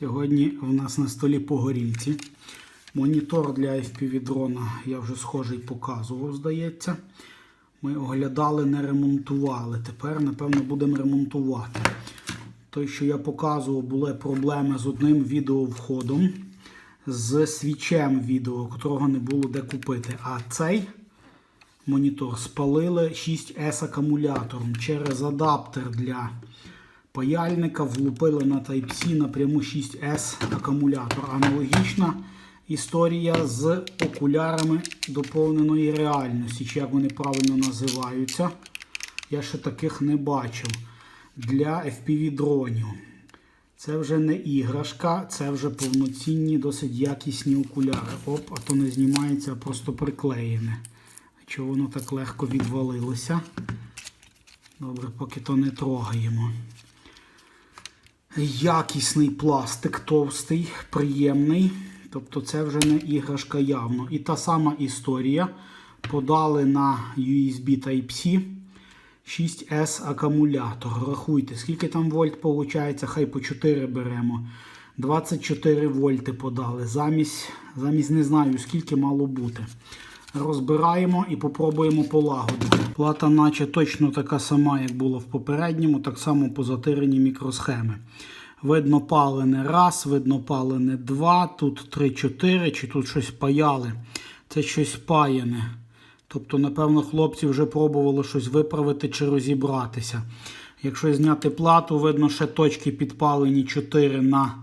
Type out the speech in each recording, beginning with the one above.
Сьогодні в нас на столі погорільці. Монітор для FPV дрона я вже схожий показував, здається. Ми оглядали, не ремонтували. Тепер, напевно, будемо ремонтувати. Той, що я показував, були проблеми з одним відеовходом, з свічем відео, котрого не було де купити. А цей монітор спалили 6S акумулятором через адаптер для паяльника влупили на Type-C напряму 6S акумулятор. Аналогічна історія з окулярами доповненої реальності, чи як вони правильно називаються. Я ще таких не бачив. Для FPV дронів. Це вже не іграшка, це вже повноцінні, досить якісні окуляри. Оп, а то не знімається, а просто приклеєне. Чого воно так легко відвалилося? Добре, поки то не трогаємо. Якісний пластик товстий, приємний. Тобто це вже не іграшка явно. І та сама історія. Подали на USB Type-C 6S акумулятор. Рахуйте, скільки там вольт виходить, хай по 4 беремо. 24 вольти подали. Замість, замість не знаю, скільки мало бути. Розбираємо і попробуємо полагодити. Плата, наче точно така сама, як була в попередньому, так само позатирені мікросхеми. Видно палене раз, видно палене два, тут 3-4, чи тут щось паяли. Це щось паяне. Тобто, напевно, хлопці вже пробували щось виправити чи розібратися. Якщо зняти плату, видно ще точки підпалені 4 на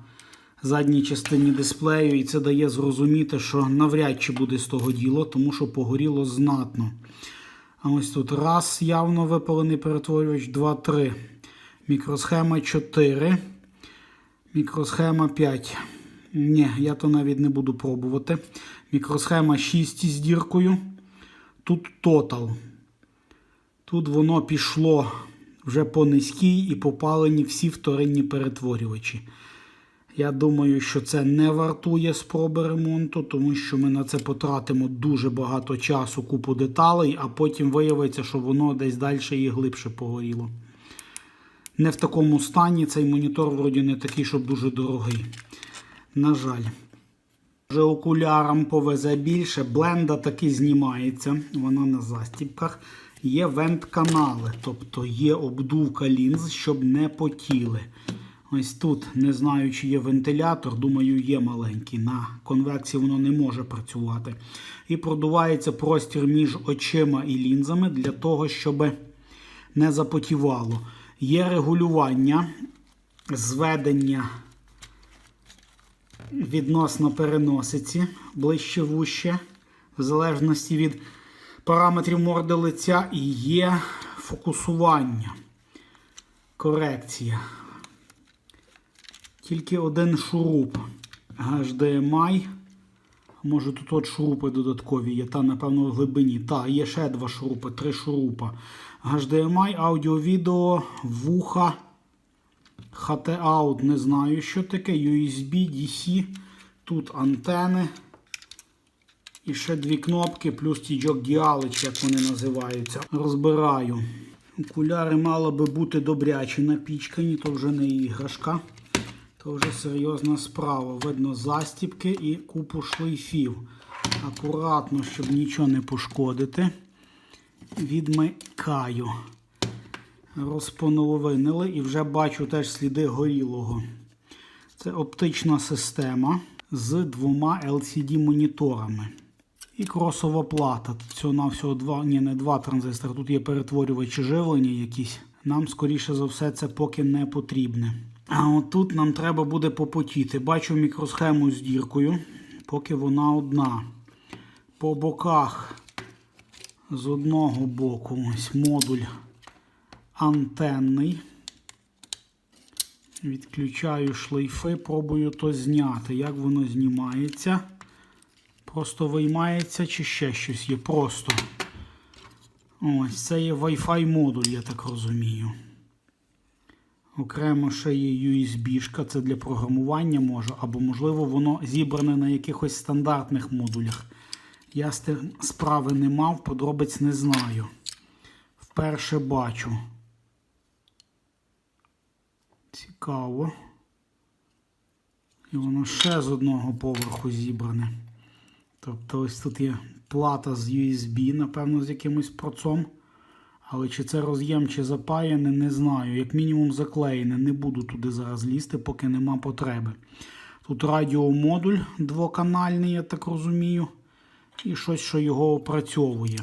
задній частині дисплею, і це дає зрозуміти, що навряд чи буде з того діло, тому що погоріло знатно. А ось тут раз явно випалений перетворювач, 2, 3. Мікросхема 4. Мікросхема 5. Ні, я то навіть не буду пробувати. Мікросхема 6 з діркою. Тут тотал. Тут воно пішло вже по низькій і попалені всі вторинні перетворювачі. Я думаю, що це не вартує спроби ремонту, тому що ми на це потратимо дуже багато часу, купу деталей, а потім виявиться, що воно десь далі і глибше погоріло. Не в такому стані цей монітор вроді не такий, щоб дуже дорогий. На жаль. Вже окулярам повезе більше. Бленда таки знімається, вона на застіпках. Є вент-канали, тобто є обдувка лінз, щоб не потіли. Ось тут, не знаю, чи є вентилятор, думаю, є маленький. На конвекції воно не може працювати. І продувається простір між очима і лінзами для того, щоб не запотівало. Є регулювання, зведення відносно переносиці ближче вуще, в залежності від параметрів морди лиця, і є фокусування, корекція. Тільки один шуруп HDMI. Може тут от шурупи додаткові є, та, напевно, в глибині. Та, є ще два шурупи, три шурупа. HDMI, аудіо-відео, вуха. HT-out, не знаю, що таке. USB, DC. Тут антени. І ще дві кнопки, плюс тіджок діалич, як вони називаються. Розбираю. Окуляри мали би бути добрячі напічкані, то вже не іграшка. То вже серйозна справа. Видно застіпки і купу шлейфів. Акуратно, щоб нічого не пошкодити. Відмикаю. Розполовинили і вже бачу теж сліди горілого. Це оптична система з двома LCD-моніторами. І кросова плата. Тут на всього два, ні, не два транзистори. Тут є перетворювачі живлення якісь. Нам, скоріше за все, це поки не потрібне. А отут нам треба буде попотіти. Бачу мікросхему з діркою, поки вона одна. По боках з одного боку ось модуль антенний. Відключаю шлейфи, пробую то зняти. Як воно знімається? Просто виймається чи ще щось є. Просто. Ось, це є Wi-Fi модуль, я так розумію. Окремо ще є USB, шка це для програмування може, або, можливо, воно зібране на якихось стандартних модулях. Я з тим справи не мав, подробиць не знаю. Вперше бачу. Цікаво. І воно ще з одного поверху зібране. Тобто ось тут є плата з USB, напевно, з якимось процом. Але чи це роз'єм, чи запаяне, не знаю. Як мінімум заклеєне. Не буду туди зараз лізти, поки нема потреби. Тут радіомодуль двоканальний, я так розумію. І щось, що його опрацьовує.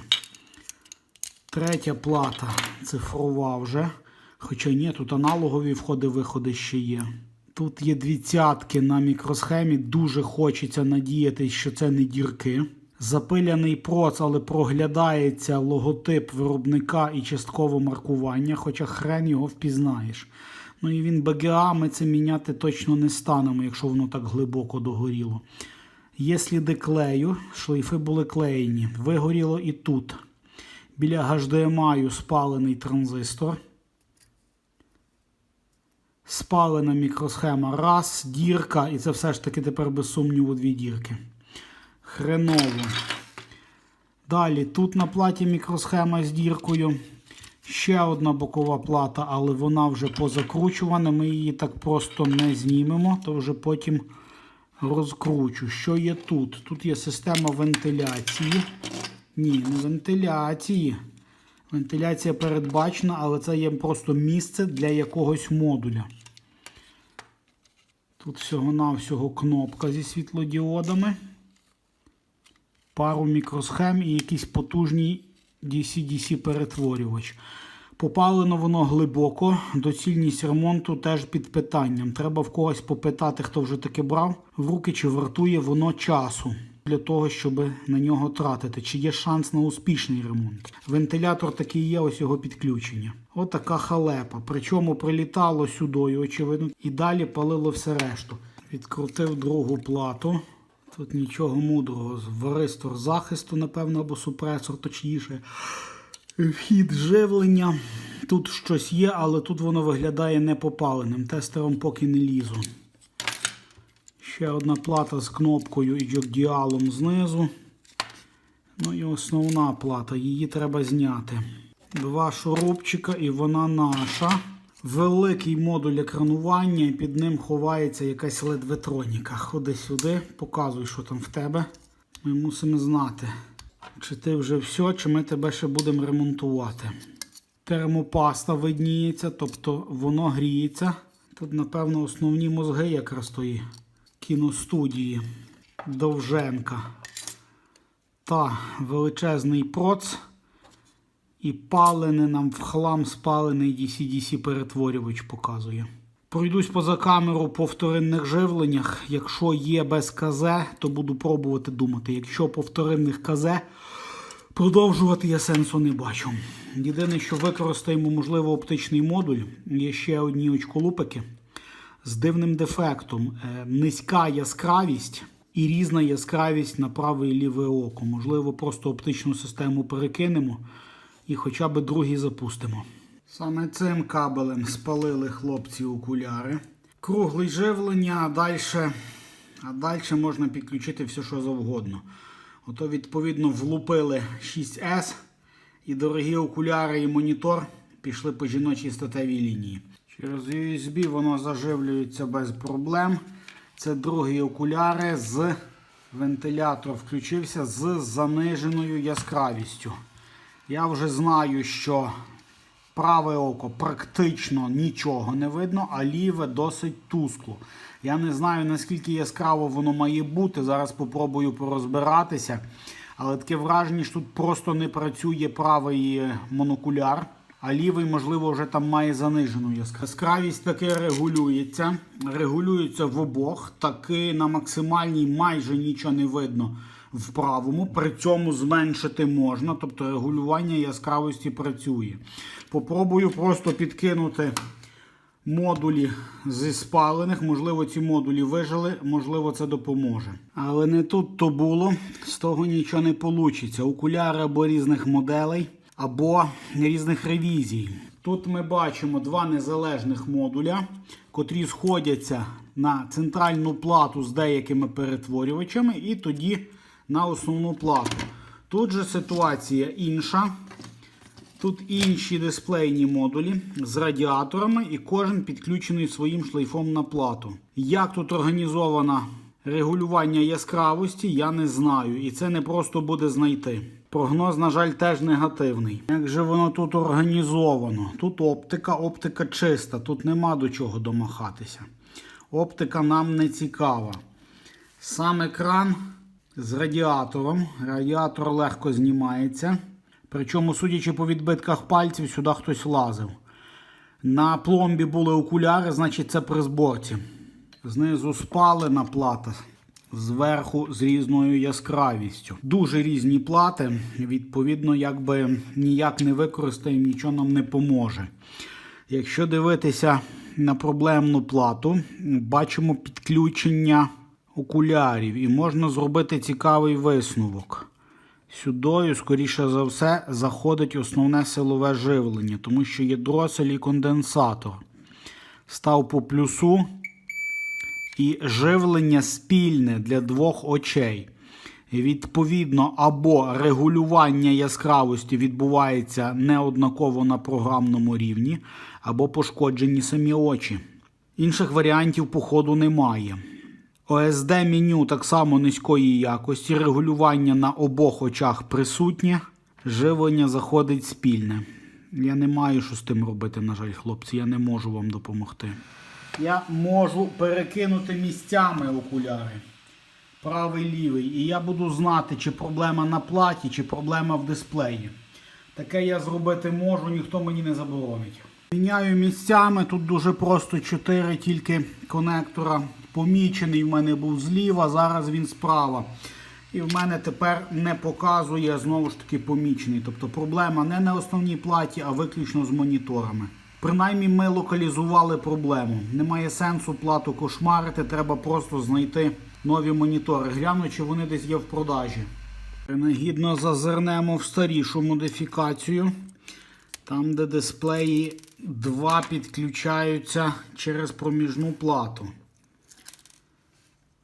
Третя плата цифрова вже. Хоча ні, тут аналогові входи-виходи ще є. Тут є дві цятки на мікросхемі. Дуже хочеться надіятися, що це не дірки. Запиляний проц, але проглядається логотип виробника і частково маркування, хоча хрен його впізнаєш. Ну і він BGA, ми це міняти точно не станемо, якщо воно так глибоко догоріло. Є сліди клею, шлейфи були клеєні. Вигоріло і тут. Біля HDMI спалений транзистор. Спалена мікросхема. Раз, дірка, і це все ж таки тепер без сумніву дві дірки. Хреново. Далі тут на платі мікросхема з діркою. Ще одна бокова плата, але вона вже позакручувана. Ми її так просто не знімемо, то вже потім розкручу. Що є тут? Тут є система вентиляції. Ні, не вентиляції. Вентиляція передбачена, але це є просто місце для якогось модуля. Тут всього-навсього кнопка зі світлодіодами, пару мікросхем і якийсь потужний DC-DC перетворювач. Попалено воно глибоко, доцільність ремонту теж під питанням. Треба в когось попитати, хто вже таке брав в руки, чи вартує воно часу для того, щоб на нього тратити, чи є шанс на успішний ремонт. Вентилятор такий є, ось його підключення. Отака халепа. Причому прилітало сюди, очевидно, і далі палило все решту. Відкрутив другу плату. Тут нічого мудрого. Варистор захисту, напевно, або супресор, точніше. Вхід живлення. Тут щось є, але тут воно виглядає непопаленим. Тестером поки не лізу. Ще одна плата з кнопкою і джокдіалом знизу. Ну і основна плата, її треба зняти. Два шурупчика і вона наша. Великий модуль екранування, і під ним ховається якась ледветроніка. Ходи сюди, показуй, що там в тебе. Ми мусимо знати, чи ти вже все, чи ми тебе ще будемо ремонтувати. Термопаста видніється, тобто воно гріється. Тут, напевно, основні мозги якраз тої кіностудії Довженка. Та величезний проц. І палений нам в хлам спалений DC-DC перетворювач показує. Пройдусь поза камеру по вторинних живленнях. Якщо є без КЗ, то буду пробувати думати. Якщо по вторинних КЗ, продовжувати я сенсу не бачу. Єдине, що використаємо, можливо, оптичний модуль. Є ще одні очколупики з дивним дефектом. Е, Низька яскравість і різна яскравість на праве і ліве око. Можливо, просто оптичну систему перекинемо і хоча б другий запустимо. Саме цим кабелем спалили хлопці окуляри. Круглий живлення, а далі, а далі можна підключити все, що завгодно. Ото, відповідно, влупили 6S і дорогі окуляри і монітор пішли по жіночій статевій лінії. Через USB воно заживлюється без проблем. Це другі окуляри з вентилятор включився з заниженою яскравістю. Я вже знаю, що праве око практично нічого не видно, а ліве досить тускло. Я не знаю, наскільки яскраво воно має бути. Зараз спробую порозбиратися. Але таке враження, що тут просто не працює правий монокуляр, а лівий, можливо, вже там має занижену яскравість. Яскравість таки регулюється. Регулюється в обох. Таки на максимальній майже нічого не видно в правому, при цьому зменшити можна, тобто регулювання яскравості працює. Попробую просто підкинути модулі зі спалених. Можливо, ці модулі вижили, можливо, це допоможе. Але не тут то було, з того нічого не вийде. Окуляри або різних моделей, або різних ревізій. Тут ми бачимо два незалежних модуля, котрі сходяться на центральну плату з деякими перетворювачами, і тоді на основну плату. Тут же ситуація інша. Тут інші дисплейні модулі з радіаторами, і кожен підключений своїм шлейфом на плату. Як тут організовано регулювання яскравості, я не знаю, і це не просто буде знайти. Прогноз, на жаль, теж негативний. Як же воно тут організовано? Тут оптика, оптика чиста, тут нема до чого домахатися. Оптика нам не цікава. Сам екран з радіатором. Радіатор легко знімається. Причому, судячи по відбитках пальців, сюди хтось лазив. На пломбі були окуляри, значить це при зборці. Знизу спалена плата, зверху з різною яскравістю. Дуже різні плати. Відповідно, якби ніяк не використаємо, нічого нам не поможе. Якщо дивитися на проблемну плату, бачимо підключення окулярів і можна зробити цікавий висновок. Сюдою, скоріше за все, заходить основне силове живлення, тому що є дросель і конденсатор. Став по плюсу і живлення спільне для двох очей. Відповідно, або регулювання яскравості відбувається неоднаково на програмному рівні, або пошкоджені самі очі. Інших варіантів походу немає. OSD меню так само низької якості, регулювання на обох очах присутнє, живлення заходить спільне. Я не маю що з тим робити, на жаль, хлопці, я не можу вам допомогти. Я можу перекинути місцями окуляри. Правий лівий. І я буду знати, чи проблема на платі, чи проблема в дисплеї. Таке я зробити можу, ніхто мені не заборонить. Міняю місцями, тут дуже просто 4 тільки конектора. Помічений в мене був зліва, зараз він справа. І в мене тепер не показує знову ж таки помічений. Тобто проблема не на основній платі, а виключно з моніторами. Принаймні ми локалізували проблему. Немає сенсу плату кошмарити, треба просто знайти нові монітори. Гляну, чи вони десь є в продажі. Принагідно зазирнемо в старішу модифікацію. Там, де дисплеї 2 підключаються через проміжну плату.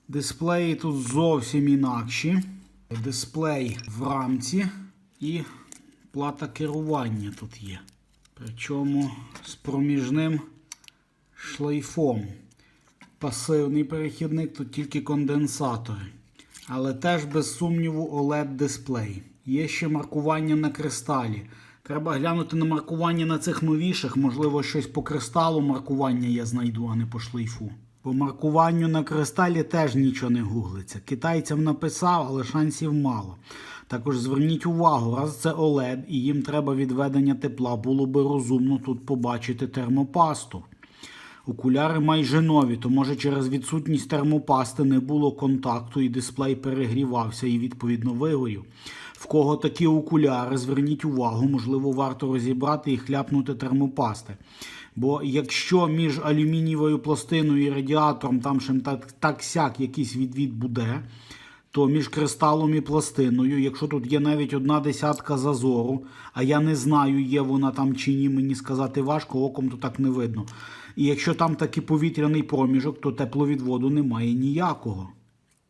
Дисплеї тут зовсім інакші. Дисплей в рамці і плата керування тут є. Причому з проміжним шлейфом. Пасивний перехідник, тут тільки конденсатори. Але теж без сумніву OLED дисплей. Є ще маркування на кристалі. Треба глянути на маркування на цих новіших, можливо, щось по кристалу маркування я знайду, а не по шлейфу. По маркуванню на кристалі теж нічого не гуглиться. Китайцям написав, але шансів мало. Також зверніть увагу, раз це OLED і їм треба відведення тепла, було би розумно тут побачити термопасту. Окуляри майже нові, то може через відсутність термопасти не було контакту і дисплей перегрівався і відповідно вигорів. В кого такі окуляри, зверніть увагу, можливо, варто розібрати і хляпнути термопасти. Бо якщо між алюмінієвою пластиною і радіатором там ще так, так сяк якийсь відвід буде, то між кристалом і пластиною, якщо тут є навіть одна десятка зазору, а я не знаю, є вона там чи ні, мені сказати важко, оком то так не видно. І якщо там такий повітряний проміжок, то тепловідводу немає ніякого.